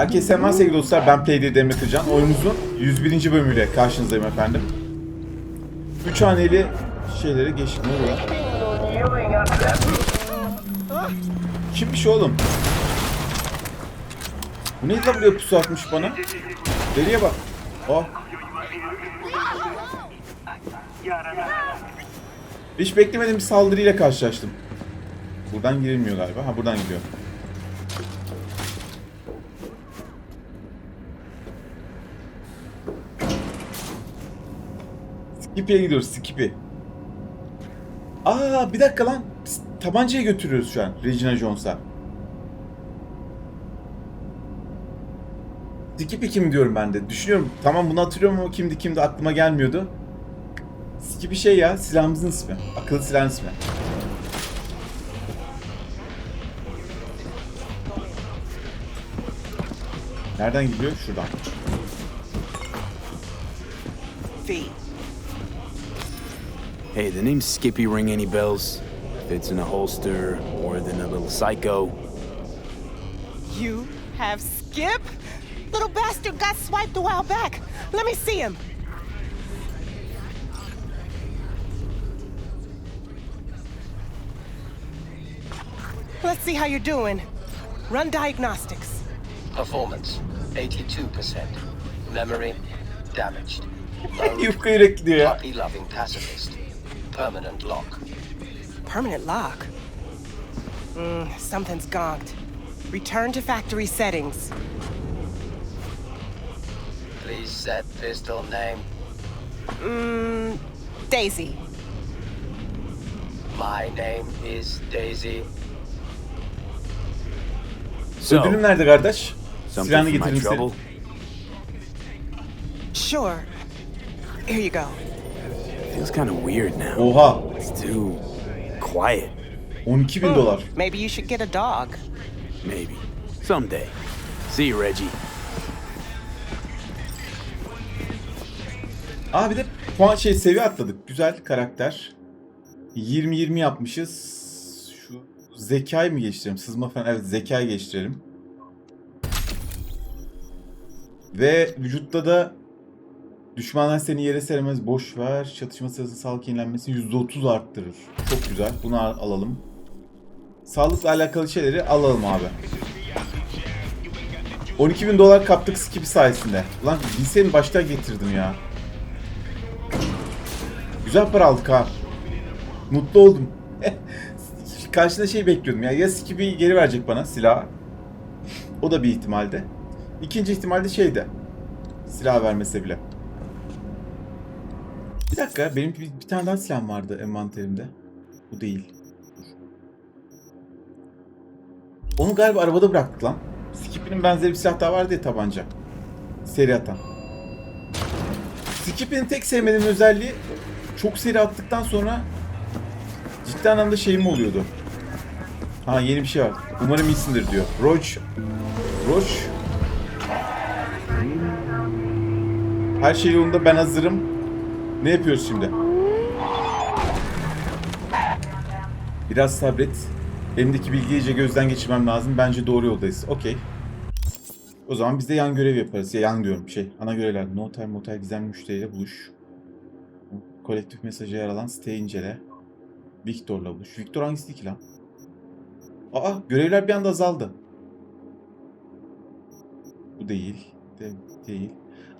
Herkese selamlar sevgili dostlar. Ben Playday Demir Kırcan. Oyunumuzun 101. bölümüyle karşınızdayım efendim. Üç haneli şeyleri geçtik. Ne oluyor? Kimmiş oğlum? Bu neydi lan buraya pusu atmış bana? Deliye bak. Oh. Hiç beklemediğim bir saldırıyla karşılaştım. Buradan girilmiyor galiba. Ha buradan gidiyor. Skippy'e gidiyoruz Skippy. Aa bir dakika lan. Biz tabancayı götürüyoruz şu an Regina Jones'a. Skippy kim diyorum ben de. Düşünüyorum. Tamam bunu hatırlıyorum ama kimdi kimdi aklıma gelmiyordu. Skippy şey ya silahımızın ismi. Akıllı silahın ismi. Nereden gidiyor? Şuradan. Feet. Hey, the name Skippy ring any bells? Fits in a holster, more than a little psycho. You have Skip? Little bastard got swiped a while back. Let me see him. Let's see how you're doing. Run diagnostics. Performance 82%. Memory damaged. Yufka yürek gidiyor ya. Puppy loving pacifist. Permanent lock. Permanent lock. Mm, something's gonked. Return to factory settings. Please set pistol name. Mm, Daisy. My name is Daisy. So, Ödülüm nerede kardeş? something Silahını for my getirdim senin. trouble? Sure. Here you go. Feels kind of weird now. Oha. It's too quiet. 12 bin dolar. Maybe you should get a dog. Maybe. Someday. See you, Reggie. Aa bir de puan şey seviye atladık. Güzel karakter. 20-20 yapmışız. Şu zekayı mı geçtirelim? Sızma falan. Evet zekayı geçtirelim. Ve vücutta da düşmanlar seni yere seremez boş ver. Çatışma sırasında sağlık yenilenmesini %30 arttırır. Çok güzel. Bunu al- alalım. Sağlıkla alakalı şeyleri alalım abi. 12 bin dolar kaptık Skippy sayesinde. Lan bilseydim başta getirdim ya. Güzel para aldık ha. Mutlu oldum. Karşında şey bekliyordum ya. Ya Skippy geri verecek bana silah. O da bir ihtimalde. İkinci ihtimal de şeydi. Silah vermese bile. Bir dakika benim bir, bir tane daha silahım vardı envanterimde. Bu değil. Onu galiba arabada bıraktık lan. Skippy'nin benzeri bir silah daha vardı ya tabanca. Seri atan. Skippy'nin tek sevmediğim özelliği çok seri attıktan sonra ciddi anlamda şeyim oluyordu. Ha yeni bir şey var. Umarım iyisindir diyor. Roach. Roach. Her şey yolunda ben hazırım. Ne yapıyoruz şimdi? Biraz sabret. Elimdeki bilgiyi iyice gözden geçirmem lazım. Bence doğru yoldayız. Okey. O zaman biz de yan görev yaparız. Ya yan diyorum şey. Ana görevler. No time motel gizemli müşteriyle buluş. Kolektif mesajı yer alan siteyi incele. Victor'la buluş. Victor hangisi ki lan? Aa görevler bir anda azaldı. Bu değil. De, değil.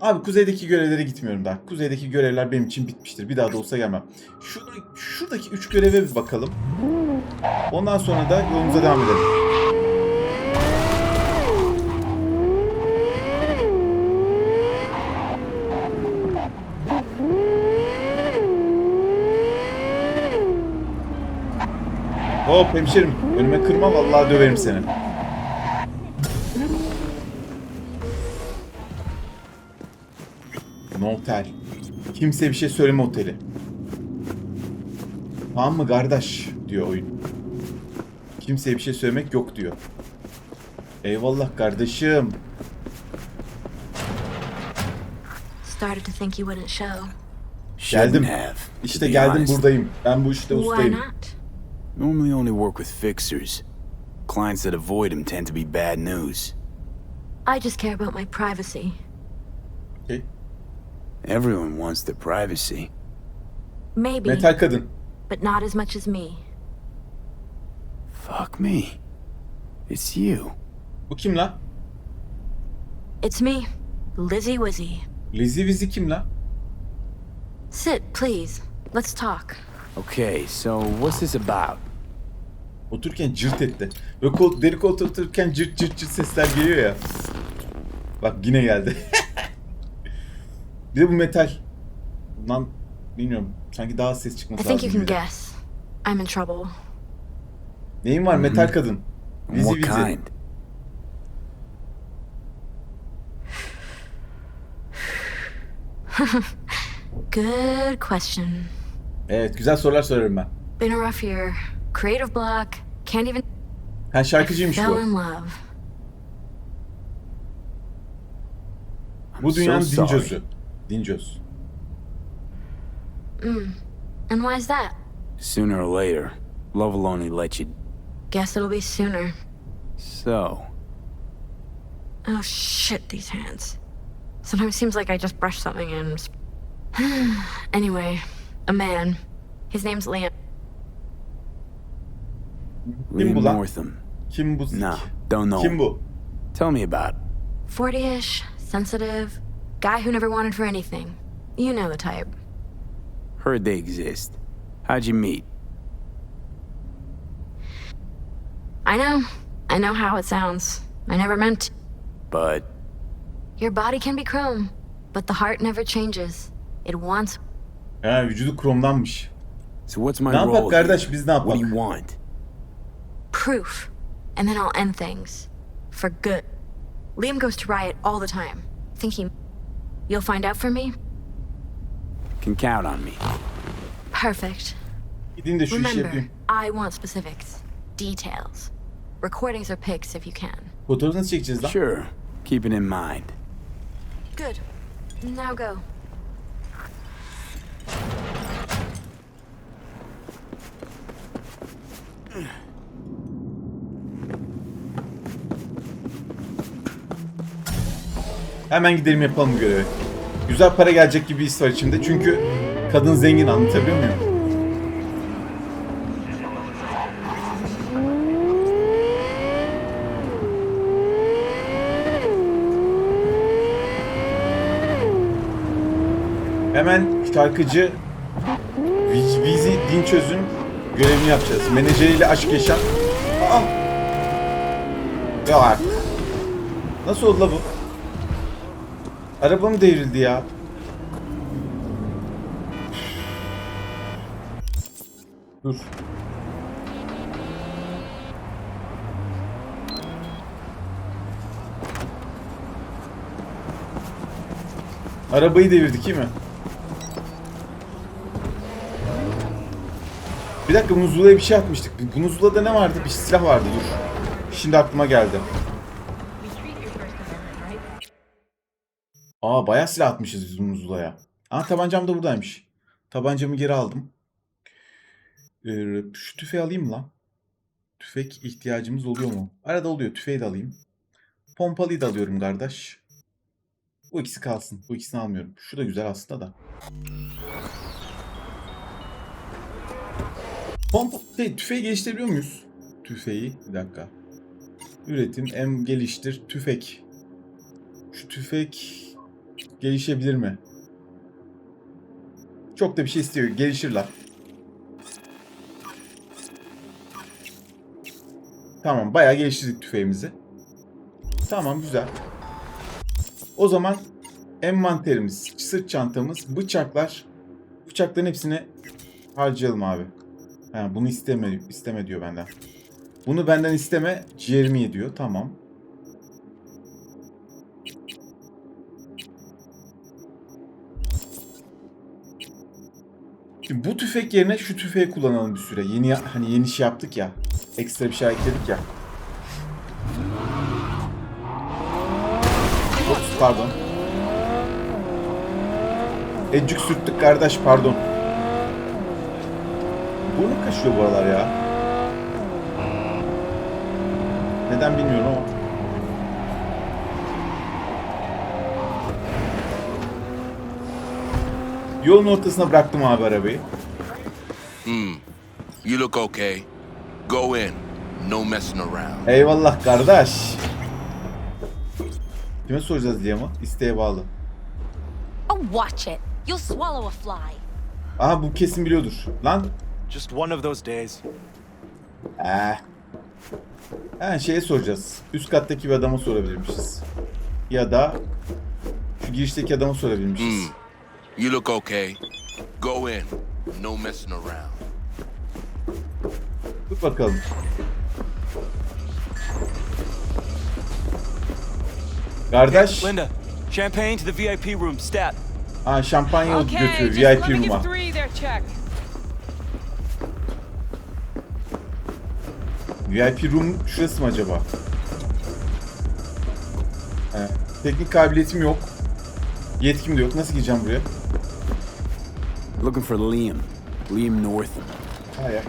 Abi kuzeydeki görevlere gitmiyorum daha. Kuzeydeki görevler benim için bitmiştir. Bir daha da olsa gelmem. Şurada, şuradaki üç göreve bir bakalım. Ondan sonra da yolumuza devam edelim. Hop hemşerim önüme kırma vallahi döverim seni. Kimse bir şey söyleme oteli. Tamam mı kardeş diyor oyun. Kimseye bir şey söylemek yok diyor. Eyvallah kardeşim. Started to think you wouldn't show. Geldim. İşte geldim buradayım. Ben bu işte Why ustayım. not? Normally only work with fixers. Clients that avoid him tend to be bad news. I just care about my privacy. Everyone wants their privacy. Maybe, Metal kadın. but not as much as me. Fuck me. It's you. Bu kim la? It's me, Lizzie Wizzy. Lizzie Wizzy kim la? Sit, please. Let's talk. Okay, so what's this about? Otururken cırt etti. Ve kol, deri koltuğa otururken cırt cırt cırt sesler geliyor ya. Bak yine geldi. bir de bu metal. Bundan bilmiyorum. Sanki daha ses I çıkması think you lazım can gibi. guess. I'm in trouble. Neyin var metal kadın? Lizzie what kind? Good question. Evet güzel sorular sorarım ben. Been a rough year. Creative block. Can't even Ha şarkıcıymış fell bu. in love. I'm Bu dünyanın so sorry. Dincosu. Dincos. Mm. And why's that? Sooner or later, love will only let you. Guess it'll be sooner. So, Oh shit, these hands. Sometimes it seems like I just brush something and. anyway, a man. His name's Liam. Liam bu lan? Northam. Kim bu? No, don't know. Kim bu? Tell me about 40 ish, sensitive, guy who never wanted for anything. You know the type. Heard they exist. How'd you meet? I know. I know how it sounds. I never meant to. But Your body can be chrome, but the heart never changes. It wants. Ha vücudu kromdanmış. so what's my Ne role? yapak kardeş biz ne What do you want? proof, and then I'll end things. For good. Liam goes to Riot all the time. Thinking. You'll find out for me? Can count on me. Perfect. Gideyim de şu işi Remember, yapayım. I want specifics. Details. Recordings or pics if you can. Fotoğrafı nasıl çekeceğiz lan? Sure. Keep it in mind. Good. Now go. Hemen gidelim yapalım bu görevi. Güzel para gelecek gibi his var içimde. Çünkü kadın zengin anlatabiliyor muyum? Hemen şarkıcı Viz- Vizi Dinçöz'ün görevini yapacağız. Menajeriyle aşk yaşam. Aa! Ya artık. Nasıl oldu la bu? Arabam devrildi ya. Dur. Arabayı devirdik değil mi? Bir dakika bu Zula'ya bir şey atmıştık. Bu Zula'da ne vardı? Bir silah vardı dur. Şimdi aklıma geldi. Aa bayağı silah atmışız biz bu Zula'ya. Aa tabancam da buradaymış. Tabancamı geri aldım. Ee, şu tüfeği alayım lan? Tüfek ihtiyacımız oluyor mu? Arada oluyor. Tüfeği de alayım. Pompalıyı da alıyorum kardeş. Bu ikisi kalsın. Bu ikisini almıyorum. Şu da güzel aslında da. Pompa, şey, tüfeği geliştirebiliyor muyuz? Tüfeği, bir dakika. Üretim, em geliştir, tüfek. Şu tüfek gelişebilir mi? Çok da bir şey istiyor. Gelişirler. Tamam, bayağı geliştirdik tüfeğimizi. Tamam, güzel. O zaman envanterimiz, sırt çantamız, bıçaklar. Bıçakların hepsini harcayalım abi. Ha, bunu isteme, isteme diyor benden. Bunu benden isteme, ciğerimi ye diyor. Tamam. Şimdi bu tüfek yerine şu tüfeği kullanalım bir süre. Yeni hani yeni şey yaptık ya. Ekstra bir şey ekledik ya. Ops pardon. Ecük sürttük kardeş pardon. Burnum kaşıyor bu aralar ya. Neden bilmiyorum ama. Yolun ortasına bıraktım abi arabayı. You look okay. Go in. No messing around. Eyvallah kardeş. Kime soracağız diye ama isteğe bağlı. Oh, watch it. You'll swallow a fly. Aha bu kesin biliyordur. Lan. Just one of those days. Eh. Ha şeye soracağız. Üst kattaki bir adama sorabilirmişiz. Ya da şu girişteki adama sorabilirmişiz. You look okay. Go in. No messing around. Dur bakalım. Kardeş. Linda, champagne to the VIP room, stat. Ha şampanya let VIP room'a. VIP room şurası mı acaba? He, teknik kabiliyetim yok. Yetkim de yok. Nasıl gireceğim buraya? Looking for Liam. Liam Northam. Hayır.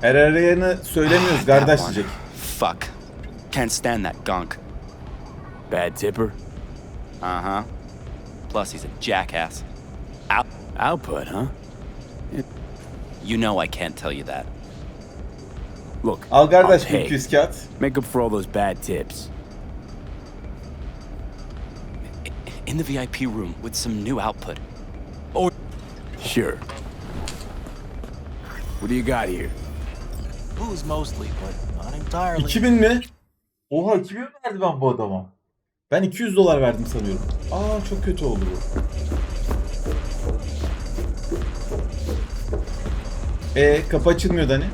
Her arayanı söylemiyoruz That kardeş one. diyecek. Fuck. Can't stand that gunk. Bad tipper. Uh huh. Plus, he's a jackass. Out. Output, huh? You know I can't tell you that. Look, Al kardeş I'll bir pay. 200 kağıt. Make up for all those bad tips. In the VIP room with some new output. Sure. What do you got here? Booze mostly, but not entirely. 2000 mi? Oha 2000 mi verdi ben bu adama? Ben 200 dolar verdim sanıyorum. Aa çok kötü oldu bu. E kapı açılmıyordu hani.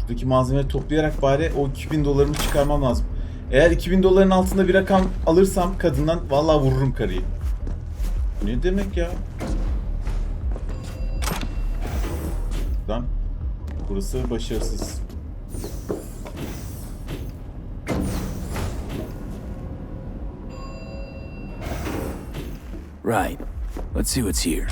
Şuradaki malzemeleri toplayarak bari o 2000 dolarımı çıkarmam lazım. Eğer 2000 doların altında bir rakam alırsam kadından vallahi vururum karıyı. Ne demek ya? Lan burası başarısız. Right. Let's see what's here.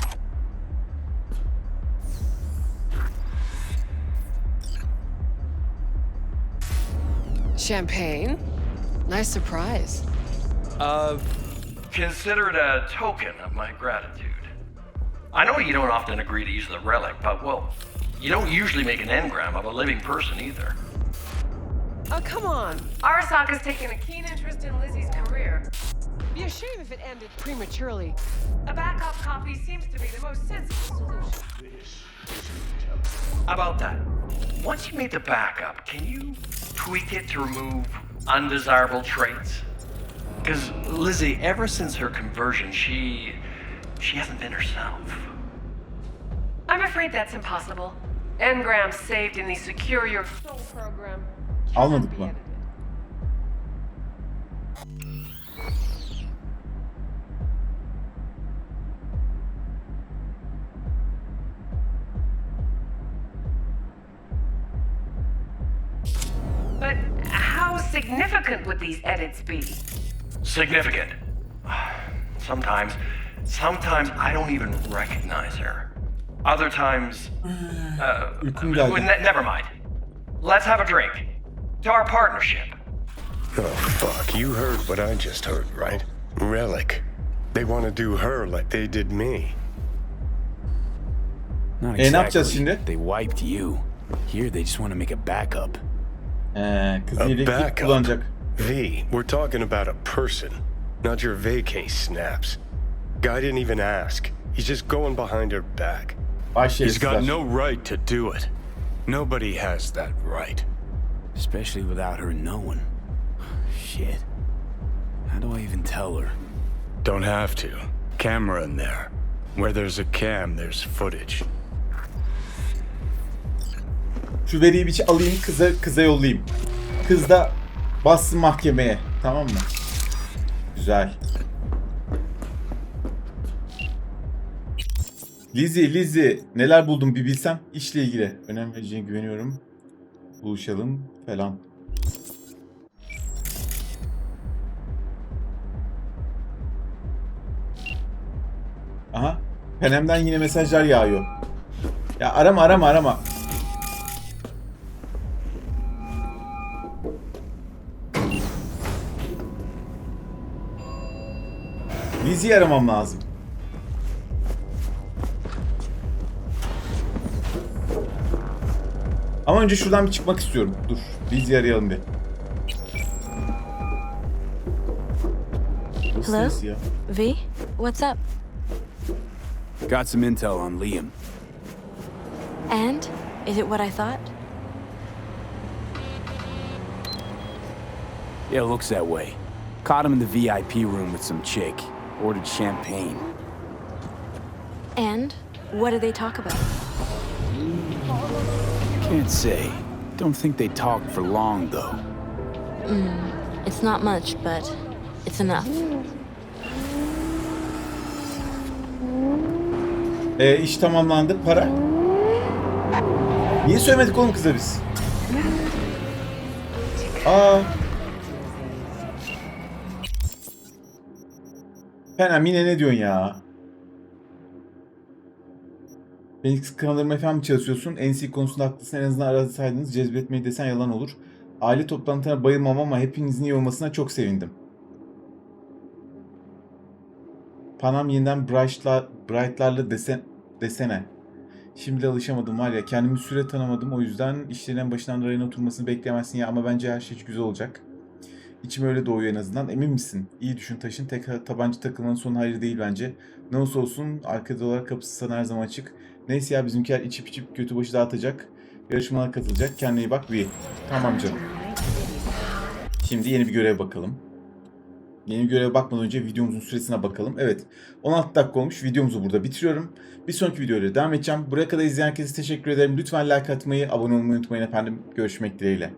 Champagne? Nice surprise. Uh, consider it a token of my gratitude. I know you don't often agree to use the relic, but well, you don't usually make an engram of a living person either. Oh, come on. Arasaka has taken a keen interest in Lizzie's career. Be a shame if it ended prematurely. A backup copy seems to be the most sensible solution. How about that? Once you made the backup, can you tweak it to remove undesirable traits? Because Lizzie, ever since her conversion, she she hasn't been herself. I'm afraid that's impossible. Engrams saved in the Secure Your Soul program. cannot Almadık be mı? edited. But how significant would these edits be? Significant. Sometimes, sometimes I don't even recognize her. Other times, uh, Uykum geldi. ne- never mind. Let's have a drink. To our partnership. Oh, fuck. You heard what I just heard, right? Relic. They want to do her like they did me. Not E, ne yapacağız exactly. şimdi? They wiped you. Here they just want to make a backup. Ee, kız A yedeklik backup. kullanacak. V, we're talking about a person, not your vacay snaps. Guy didn't even ask. He's just going behind her back. Vay He's got şerefsizler. no right to do it. Nobody has that right. Especially without her knowing. Shit. How do I even tell her? Don't have to. Camera in there. Where there's a cam, there's footage. Şu veriyi bir şey alayım kıza kıza yollayayım. Kız da bassın mahkemeye. Tamam mı? Güzel. Lizzie, Lizzie neler buldum bir bilsem işle ilgili. Önem vereceğine güveniyorum. Buluşalım falan. Aha. Penem'den yine mesajlar yağıyor. Ya arama arama arama. Lizzy'yi aramam lazım. Ama önce şuradan bir çıkmak istiyorum. Dur. Lizzy'yi arayalım bir. Hello? V, what's up? Got some intel on Liam. And is it what I thought? Yeah, looks that way. Caught him in the VIP room with some chick. Ordered champagne. And what did they talk about? Can't say. Don't think they talked for long, though. Mm, it's not much, but it's enough. Ee, iş tamamlandı. Para. Niye söylemedik oğlum kıza biz? Aa. Fenem yine ne diyorsun ya? Beni kıskanırma falan mı çalışıyorsun? NC konusunda haklısın. En azından arasaydınız cezbetmeyi desen yalan olur. Aile toplantılarına bayılmam ama hepinizin iyi olmasına çok sevindim. Panam yeniden Bright'la, Bright'larla desen, desene. Şimdi alışamadım var ya kendimi süre tanımadım o yüzden işlerin başından rayına oturmasını bekleyemezsin ya ama bence her şey güzel olacak. İçim öyle doğuyor en azından. Emin misin? İyi düşün taşın. Tek tabanca takılmanın sonu hayır değil bence. Ne olursa olsun arkada olarak kapısı sana her zaman açık. Neyse ya bizimkiler içip içip kötü başı dağıtacak. Yarışmalara katılacak. Kendine iyi bak. Bir. Tamam canım. Şimdi yeni bir göreve bakalım. Yeni göreve bakmadan önce videomuzun süresine bakalım. Evet 16 dakika olmuş. Videomuzu burada bitiriyorum. Bir sonraki videoyla devam edeceğim. Buraya kadar izleyen herkese teşekkür ederim. Lütfen like atmayı, abone olmayı unutmayın efendim. Görüşmek dileğiyle.